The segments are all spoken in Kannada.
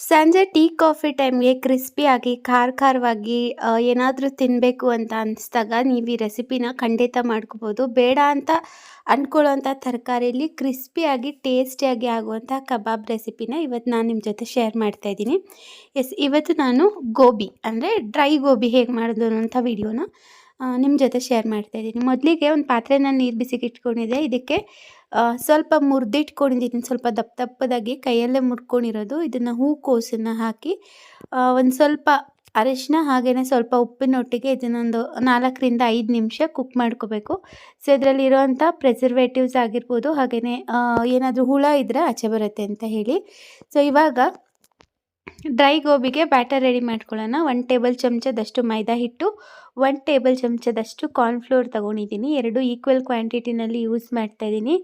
ಸಂಜೆ ಟೀ ಕಾಫಿ ಟೈಮ್ಗೆ ಕ್ರಿಸ್ಪಿಯಾಗಿ ಖಾರ ಖಾರವಾಗಿ ಏನಾದರೂ ತಿನ್ನಬೇಕು ಅಂತ ಅನಿಸ್ದಾಗ ನೀವು ಈ ರೆಸಿಪಿನ ಖಂಡಿತ ಮಾಡ್ಕೋಬೋದು. ಬೇಡ ಅಂತ ಅಂದ್ಕೊಳ್ಳೋಂಥ ತರಕಾರಿಯಲ್ಲಿ ಕ್ರಿಸ್ಪಿಯಾಗಿ ಟೇಸ್ಟಿಯಾಗಿ ಆಗುವಂಥ ಕಬಾಬ್ ರೆಸಿಪಿನ ಇವತ್ತು ನಾನು ನಿಮ್ಮ ಜೊತೆ ಶೇರ್ ಮಾಡ್ತಾ ಇದ್ದೀನಿ. ಎಸ್, ಇವತ್ತು ನಾನು ಗೋಬಿ, ಅಂದರೆ ಡ್ರೈ ಗೋಬಿ ಹೇಗೆ ಮಾಡೋದು ಅನ್ನೋಂಥ ವಿಡಿಯೋನ ನಿಮ್ಮ ಜೊತೆ ಶೇರ್ ಮಾಡ್ತಾ ಇದ್ದೀನಿ. ಮೊದಲಿಗೆ ಒಂದು ಪಾತ್ರೆನ ನೀರು ಬಿಸಿಗೆ ಇಟ್ಕೊಂಡಿದ್ದೆ ಇದಕ್ಕೆ ಸ್ವಲ್ಪ ಮುರಿದಿಟ್ಕೊಂಡಿದ್ದೀನಿ. ಸ್ವಲ್ಪ ದಪ್ಪ ದಪ್ಪದಾಗಿ ಕೈಯಲ್ಲೇ ಮುರ್ಕೊಂಡಿರೋದು. ಇದನ್ನು ಹೂಕೋಸನ್ನು ಹಾಕಿ ಒಂದು ಸ್ವಲ್ಪ ಅರಿಶಿನ ಹಾಗೆಯೇ ಸ್ವಲ್ಪ ಉಪ್ಪಿನೊಟ್ಟಿಗೆ ಇದನ್ನೊಂದು ನಾಲ್ಕರಿಂದ ಐದು ನಿಮಿಷ ಕುಕ್ ಮಾಡ್ಕೋಬೇಕು. ಸೊ ಇದರಲ್ಲಿರುವಂಥ ಪ್ರಿಸರ್ವೇಟಿವ್ಸ್ ಆಗಿರ್ಬೋದು ಹಾಗೆಯೇ ಏನಾದರೂ ಹುಳ ಇದ್ದರೆ ಆಚೆ ಬರುತ್ತೆ ಅಂತ ಹೇಳಿ. ಸೊ ಇವಾಗ ಡ್ರೈ ಗೋಬಿಗೆ ಬ್ಯಾಟರ್ ರೆಡಿ ಮಾಡ್ಕೊಳ್ಳೋಣ. ಒನ್ ಟೇಬಲ್ ಚಮಚದಷ್ಟು ಮೈದಾ ಹಿಟ್ಟು ಒನ್ ಟೇಬಲ್ ಚಮಚದಷ್ಟು ಕಾರ್ನ್ಫ್ಲೋರ್ ತೊಗೊಂಡಿದ್ದೀನಿ. ಎರಡು ಈಕ್ವಲ್ ಕ್ವಾಂಟಿಟಿನಲ್ಲಿ ಯೂಸ್ ಮಾಡ್ತಾ ಇದ್ದೀನಿ.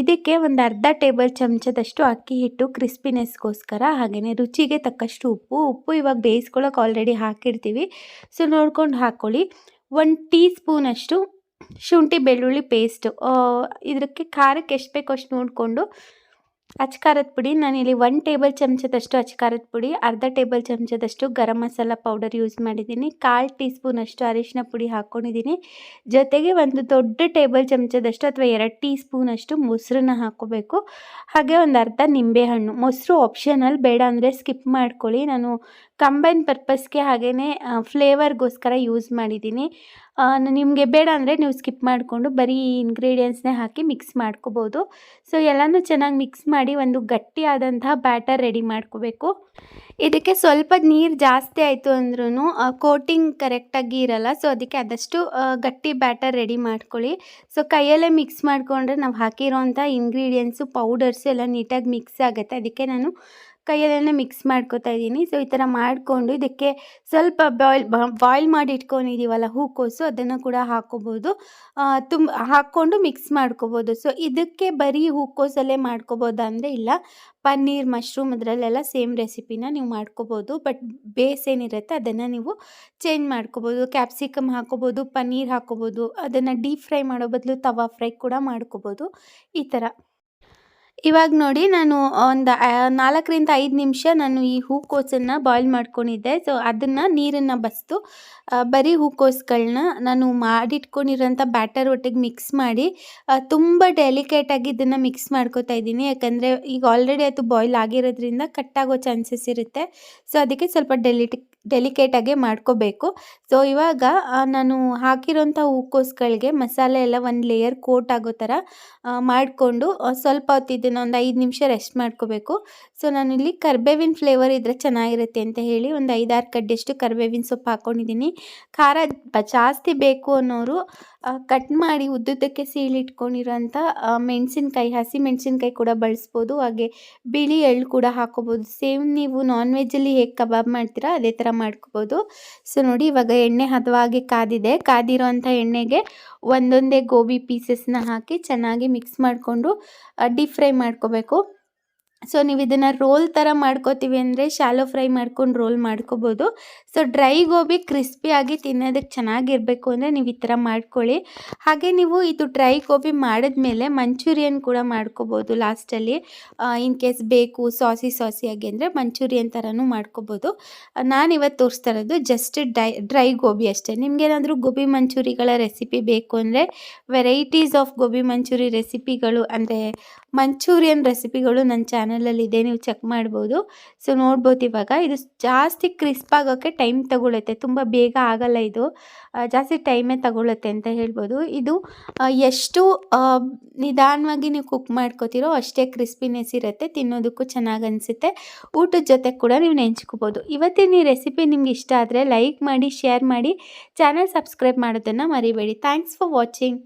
ಇದಕ್ಕೆ ಒಂದು ಅರ್ಧ ಟೇಬಲ್ ಚಮಚದಷ್ಟು ಅಕ್ಕಿ ಹಿಟ್ಟು ಕ್ರಿಸ್ಪಿನೆಸ್ಗೋಸ್ಕರ ಹಾಗೆಯೇ ರುಚಿಗೆ ತಕ್ಕಷ್ಟು ಉಪ್ಪು. ಉಪ್ಪು ಇವಾಗ ಬೇಯಿಸ್ಕೊಳ್ಳೋಕೆ ಆಲ್ರೆಡಿ ಹಾಕಿರ್ತೀವಿ. ಸೊ ನೋಡ್ಕೊಂಡು ಹಾಕ್ಕೊಳ್ಳಿ ಒಂದು ಟೀ ಸ್ಪೂನಷ್ಟು ಶುಂಠಿ ಬೆಳ್ಳುಳ್ಳಿ ಪೇಸ್ಟು ಇದಕ್ಕೆ ಖಾರಕ್ಕೆ ಎಷ್ಟು ಬೇಕೋ ಅಷ್ಟು ನೋಡಿಕೊಂಡು ಅಚ್ಕಾರದ ಪುಡಿ ನಾನಿಲ್ಲಿ ಒನ್ ಟೇಬಲ್ ಚಮಚದಷ್ಟು ಅಚ್ಕಾರದ ಪುಡಿ, ಅರ್ಧ ಟೇಬಲ್ ಚಮಚದಷ್ಟು ಗರಂ ಮಸಾಲ ಪೌಡರ್ ಯೂಸ್ ಮಾಡಿದ್ದೀನಿ. ಕಾಲು ಟೀ ಸ್ಪೂನಷ್ಟು ಅರಿಶಿನ ಪುಡಿ ಹಾಕ್ಕೊಂಡಿದ್ದೀನಿ ಜೊತೆಗೆ ಒಂದು ದೊಡ್ಡ ಟೇಬಲ್ ಚಮಚದಷ್ಟು ಅಥವಾ ಎರಡು ಟೀ ಸ್ಪೂನಷ್ಟು ಮೊಸರನ್ನ ಹಾಕ್ಕೋಬೇಕು ಹಾಗೆ ಒಂದು ಅರ್ಧ ನಿಂಬೆಹಣ್ಣು ಮೊಸರು ಆಪ್ಷನಲ್ ಬೇಡ ಅಂದರೆ ಸ್ಕಿಪ್ ಮಾಡ್ಕೊಳ್ಳಿ. ನಾನು ಕಂಬೈನ್ ಪರ್ಪಸ್ಗೆ ಹಾಗೆಯೇ ಫ್ಲೇವರ್ಗೋಸ್ಕರ ಯೂಸ್ ಮಾಡಿದ್ದೀನಿ. ನಿಮಗೆ ಬೇಡ ಅಂದರೆ ನೀವು ಸ್ಕಿಪ್ ಮಾಡಿಕೊಂಡು ಬರೀ ಇಂಗ್ರೀಡಿಯೆಂಟ್ಸ್ನೇ ಹಾಕಿ ಮಿಕ್ಸ್ ಮಾಡ್ಕೋಬೋದು. ಸೊ ಎಲ್ಲನೂ ಚೆನ್ನಾಗಿ ಮಿಕ್ಸ್ ಮಾಡಿ ಒಂದು ಗಟ್ಟಿಯಾದಂತಹ ಬ್ಯಾಟರ್ ರೆಡಿ ಮಾಡ್ಕೋಬೇಕು. ಇದಕ್ಕೆ ಸ್ವಲ್ಪ ನೀರು ಜಾಸ್ತಿ ಆಯಿತು ಅಂದ್ರೂ ಕೋಟಿಂಗ್ ಕರೆಕ್ಟಾಗಿ ಇರಲ್ಲ. ಸೊ ಅದಕ್ಕೆ ಆದಷ್ಟು ಗಟ್ಟಿ ಬ್ಯಾಟರ್ ರೆಡಿ ಮಾಡ್ಕೊಳ್ಳಿ. ಸೊ ಕೈಯಲ್ಲೇ ಮಿಕ್ಸ್ ಮಾಡಿಕೊಂಡ್ರೆ ನಾವು ಹಾಕಿರೋಂಥ ಇಂಗ್ರೀಡಿಯೆಂಟ್ಸು ಪೌಡರ್ಸು ಎಲ್ಲ ನೀಟಾಗಿ ಮಿಕ್ಸ್ ಆಗುತ್ತೆ. ಅದಕ್ಕೆ ನಾನು ಕೈಯಲ್ಲೇ ಮಿಕ್ಸ್ ಮಾಡ್ಕೋತಾ ಇದ್ದೀನಿ. ಸೊ ಈ ಥರ ಮಾಡಿಕೊಂಡು ಇದಕ್ಕೆ ಸ್ವಲ್ಪ ಬಾಯ್ಲ್ ಬಾಯ್ಲ್ ಮಾಡಿ ಇಟ್ಕೊಂಡಿದ್ದೀವಲ್ಲ ಹೂಕೋಸು, ಅದನ್ನು ಕೂಡ ಹಾಕೋಬೋದು. ತುಂಬ ಹಾಕ್ಕೊಂಡು ಮಿಕ್ಸ್ ಮಾಡ್ಕೋಬೋದು. ಸೊ ಇದಕ್ಕೆ ಬರೀ ಹೂಕೋಸಲ್ಲೇ ಮಾಡ್ಕೋಬೋದಾ ಅಂದರೆ ಇಲ್ಲ. ಪನ್ನೀರ್ ಮಶ್ರೂಮ್ ಅದರಲ್ಲೆಲ್ಲ ಸೇಮ್ ರೆಸಿಪಿನ ನೀವು ಮಾಡ್ಕೋಬೋದು. ಬಟ್ ಬೇಸ್ ಏನಿರುತ್ತೆ ಅದನ್ನು ನೀವು ಚೇಂಜ್ ಮಾಡ್ಕೋಬೋದು. ಕ್ಯಾಪ್ಸಿಕಮ್ ಹಾಕೋಬೋದು, ಪನ್ನೀರ್ ಹಾಕೋಬೋದು. ಅದನ್ನು ಡೀಪ್ ಫ್ರೈ ಮಾಡೋ ಬದಲು ತವಾ ಫ್ರೈ ಕೂಡ ಮಾಡ್ಕೋಬೋದು. ಈ ಥರ ಇವಾಗ ನೋಡಿ ನಾನು ಒಂದು ನಾಲ್ಕರಿಂದ ಐದು ನಿಮಿಷ ನಾನು ಈ ಹೂಕೋಸನ್ನು ಬಾಯ್ಲ್ ಮಾಡ್ಕೊಂಡಿದ್ದೆ. ಸೊ ಅದನ್ನು ನೀರನ್ನು ಬಸಿದು ಬರೀ ಹೂಕೋಸುಗಳನ್ನ ನಾನು ಮಾಡಿಟ್ಕೊಂಡಿರೋಂಥ ಬ್ಯಾಟರ್ ಒಟ್ಟಿಗೆ ಮಿಕ್ಸ್ ಮಾಡಿ ತುಂಬ ಡೆಲಿಕೇಟಾಗಿ ಇದನ್ನು ಮಿಕ್ಸ್ ಮಾಡ್ಕೊತಾ ಇದ್ದೀನಿ. ಯಾಕಂದರೆ ಈಗ ಆಲ್ರೆಡಿ ಅದು ಬಾಯ್ಲ್ ಆಗಿರೋದ್ರಿಂದ ಕಟ್ಟಾಗೋ ಚಾನ್ಸಸ್ ಇರುತ್ತೆ. ಸೊ ಅದಕ್ಕೆ ಸ್ವಲ್ಪ ಡೆಲಿಟಿ ಡೆಲಿಕೇಟಾಗೆ ಮಾಡ್ಕೋಬೇಕು. ಸೊ ಇವಾಗ ನಾನು ಹಾಕಿರೋಂಥ ಹೂಕೋಸ್ಗಳಿಗೆ ಮಸಾಲೆ ಎಲ್ಲ ಒಂದು ಲೇಯರ್ ಕೋಟ್ ಆಗೋ ಥರ ಮಾಡಿಕೊಂಡು ಸ್ವಲ್ಪ ಹೊತ್ತು ಒಂದು ಐದು ನಿಮಿಷ ರೆಸ್ಟ್ ಮಾಡ್ಕೋಬೇಕು. ಸೊ ಇಲ್ಲಿ ಕರ್ಬೇವಿನ ಫ್ಲೇವರ್ ಇದ್ದರೆ ಚೆನ್ನಾಗಿರುತ್ತೆ ಅಂತ ಹೇಳಿ ಒಂದು ಐದಾರು ಕಡ್ಡಿಯಷ್ಟು ಕರ್ಬೇವಿನ ಸೊಪ್ಪು ಹಾಕ್ಕೊಂಡಿದ್ದೀನಿ ಖಾರ ಜಾಸ್ತಿ ಬೇಕು ಅನ್ನೋರು ಕಟ್ ಮಾಡಿ ಉದ್ದುದ್ದಕ್ಕೆ ಸೀಳಿಟ್ಕೊಂಡಿರೋಂಥ ಮೆಣಸಿನ್ಕಾಯಿ, ಹಸಿ ಮೆಣಸಿನ್ಕಾಯಿ ಕೂಡ ಬಳಸ್ಬೋದು. ಹಾಗೆ ಬಿಳಿ ಎಳ್ಳು ಕೂಡ ಹಾಕೋಬೋದು. ಸೇಮ್ ನೀವು ನಾನ್ ವೆಜ್ಜಲ್ಲಿ ಹೇಗೆ ಕಬಾಬ್ ಮಾಡ್ತೀರಾ ಅದೇ ಥರ ಮಾಡ್ಕೋಬೋದು. ಸೊ ನೋಡಿ ಇವಾಗ ಎಣ್ಣೆ ಹದವಾಗಿ ಕಾದಿದೆ. ಕಾದಿರೋಂಥ ಎಣ್ಣೆಗೆ ಒಂದೊಂದೇ ಗೋಬಿ ಪೀಸಸ್ನ ಹಾಕಿ ಚೆನ್ನಾಗಿ ಮಿಕ್ಸ್ ಮಾಡಿಕೊಂಡು ಡೀಪ್ ಫ್ರೈ ಮಾಡ್ಕೋಬೇಕು. ಸೊ ನೀವು ಇದನ್ನು ರೋಲ್ ಥರ ಮಾಡ್ಕೋತೀವಿ ಅಂದರೆ ಶಾಲೋ ಫ್ರೈ ಮಾಡ್ಕೊಂಡು ರೋಲ್ ಮಾಡ್ಕೋಬೋದು. ಸೊ ಡ್ರೈ ಗೋಬಿ ಕ್ರಿಸ್ಪಿಯಾಗಿ ತಿನ್ನೋದಕ್ಕೆ ಚೆನ್ನಾಗಿರಬೇಕು ಅಂದರೆ ನೀವು ಈ ಥರ ಮಾಡ್ಕೊಳ್ಳಿ. ಹಾಗೆ ನೀವು ಇದು ಡ್ರೈ ಗೋಬಿ ಮಾಡಿದ್ಮೇಲೆ ಮಂಚೂರಿಯನ್ ಕೂಡ ಮಾಡ್ಕೋಬೋದು ಲಾಸ್ಟಲ್ಲಿ ಇನ್ ಕೇಸ್ ಬೇಕು ಸಾಸಿ ಸಾಸಿಯಾಗಿ ಅಂದರೆ ಮಂಚೂರಿಯನ್ ಥರನೂ ಮಾಡ್ಕೋಬೋದು. ನಾನು ಇವತ್ತು ತೋರಿಸ್ತಾ ಇರೋದು ಜಸ್ಟ್ ಡ್ರೈ ಡ್ರೈ ಗೋಬಿ ಅಷ್ಟೇ. ನಿಮಗೇನಾದರೂ ಗೋಬಿ ಮಂಚೂರಿಗಳ ರೆಸಿಪಿ ಬೇಕು ಅಂದರೆ ವೆರೈಟೀಸ್ ಆಫ್ ಗೋಬಿ ಮಂಚೂರಿ ರೆಸಿಪಿಗಳು ಅಂದರೆ ಮಂಚೂರಿಯನ್ ರೆಸಿಪಿಗಳು ನನ್ನ ಚಾನಲಲ್ಲಿದೆ ನೀವು ಚೆಕ್ ಮಾಡ್ಬೋದು. ಸೊ ನೋಡ್ಬೋದು ಇವಾಗ. ಇದು ಜಾಸ್ತಿ ಕ್ರಿಸ್ಪ್ ಆಗೋಕ್ಕೆ ಟೈಮ್ ತಗೊಳುತ್ತೆ. ತುಂಬ ಬೇಗ ಆಗಲ್ಲ ಇದು. ಜಾಸ್ತಿ ಟೈಮೇ ತಗೊಳುತ್ತೆ ಅಂತ ಹೇಳ್ಬೋದು. ಇದು ಎಷ್ಟು ನಿಧಾನವಾಗಿ ನೀವು ಕುಕ್ ಮಾಡ್ಕೋತಿರೋ ಅಷ್ಟೇ ಕ್ರಿಸ್ಪಿನೆಸ್ ಇರುತ್ತೆ. ತಿನ್ನೋದಕ್ಕೂ ಚೆನ್ನಾಗಿ ಅನಿಸುತ್ತೆ. ಊಟದ ಜೊತೆ ಕೂಡ ನೀವು ನೆಂಚ್ಕೋಬೋದು. ಇವತ್ತಿನ ಈ ರೆಸಿಪಿ ನಿಮ್ಗೆ ಇಷ್ಟ ಆದರೆ ಲೈಕ್ ಮಾಡಿ ಶೇರ್ ಮಾಡಿ. ಚಾನಲ್ ಸಬ್ಸ್ಕ್ರೈಬ್ ಮಾಡೋದನ್ನು ಮರಿಬೇಡಿ. Thanks for watching